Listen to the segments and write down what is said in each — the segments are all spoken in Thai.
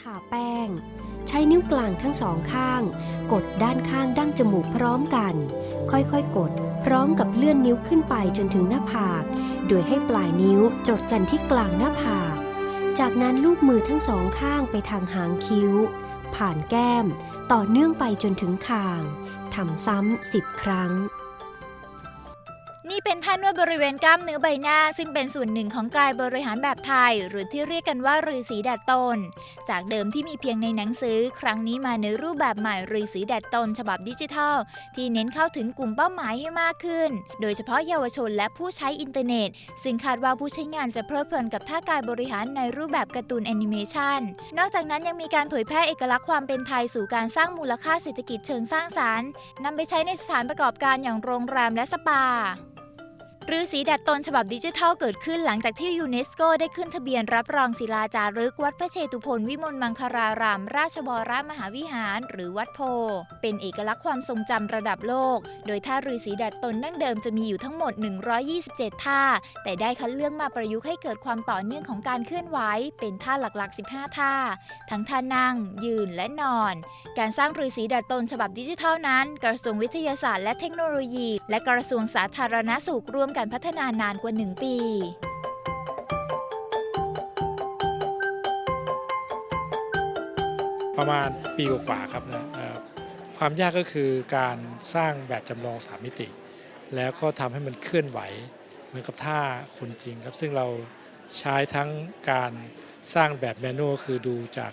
ทาแป้ง ใช้นิ้วกลางทั้งสองข้าง กดด้านข้างดั้งจมูกพร้อมกัน ค่อยๆ กด พร้อมกับเลื่อนนิ้วขึ้นไปจนถึงหน้าผาก โดยให้ปลายนิ้วจดกันที่กลางหน้าผาก จากนั้นลูบมือทั้งสองข้างไปทางหางคิ้ว ผ่านแก้ม ต่อเนื่องไปจนถึงคางทำซ้ำสิบครั้ง นี่เป็นท่านวดบริเวณกล้ามเนื้อใบหน้า ซึ่งเป็นส่วนหนึ่งของกายบริหารแบบไทย หรือที่เรียกกันว่าฤาษีดัดตน จากเดิมที่มีเพียงในหนังสือ ครั้งนี้มาในรูปแบบใหม่ฤาษีดัดตน ฉบับดิจิทัล ที่เน้นเข้าถึงกลุ่มเป้าหมายให้มากขึ้น โดยเฉพาะเยาวชนและผู้ใช้อินเทอร์เน็ต ซึ่งคาดว่าผู้ใช้งานจะเพลิดเพลินกับท่ากายบริหารในรูปแบบการ์ตูนแอนิเมชันนอกจากนั้นยังมีการเผยแพร่เอกลักษณ์ความเป็นไทยสู่การสร้างมูลค่าเศรษฐกิจเชิงสร้างสารรค์นำไปใช้ในสถานประกอบการอย่างโรงแรมและสปา ฤาษีดัดตนฉบับดิจิทัลเกิดขึ้นหลังจากที่ยูเนสโกได้ขึ้นทะเบียนรับรองศิลาจารึกวัดพระเชตุพนวิมลมังคาราราม ราชบรมหาวิหาร หรือวัดโพ เป็นเอกลักษณ์ความทรงจำระดับโลก โดยท่าฤาษีดัดตนดั้งเดิมจะมีอยู่ทั้งหมด 127 ท่า แต่ได้คัดเลือกมาประยุกต์ให้เกิดความต่อเนื่องของการเคลื่อนไหวเป็นท่าหลักๆ 15 ท่า ทั้งท่านั่ง ยืนและนอน การสร้างฤาษีดัดตนฉบับดิจิทัลนั้น กระทรวงวิทยาศาสตร์และเทคโนโลยี และกระทรวงสาธารณสุขร่วมกันพัฒนานานกว่า 1 ปีประมาณปีกว่าครับนะความยากก็คือการสร้างแบบจำลองสามมิติ แล้วก็ทำให้มันเคลื่อนไหวเหมือนกับท่าคนจริงครับ ซึ่งเราใช้ทั้งการสร้างแบบแมนนวลคือดูจาก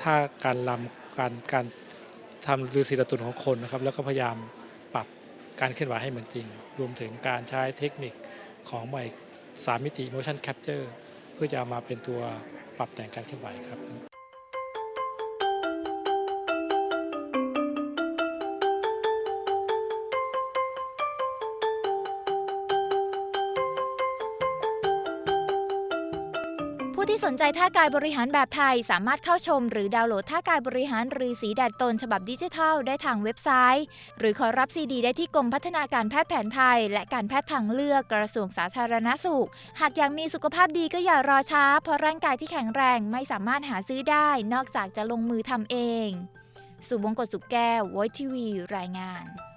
ท่าการลำการการทำฤาษีตะตุนของคนนะครับ แล้วก็พยายาม การเคลื่อนไหวให้เหมือนจริง รวมถึงการใช้เทคนิคของใหม่สามมิติ motion capture เพื่อจะเอามาเป็นตัวปรับแต่งการเคลื่อนไหวครับ ผู้ที่สนใจท่ากายบริหารแบบไทย สามารถเข้าชม หรือดาวน์โหลดท่ากายบริหารหรือสีแดดตนฉบับดิจิทัลได้ทางเว็บไซต์ หรือขอรับซีดีได้ที่กรมพัฒนาการแพทย์แผนไทย และการแพทย์ทางเลือกกระทรวงสาธารณสุข หากอยากมีสุขภาพดีก็อย่ารอช้า เพราะร่างกายที่แข็งแรงไม่สามารถหาซื้อได้ นอกจากจะลงมือทำเอง สุบงกฎสุขแก้ว Voice TV รายงาน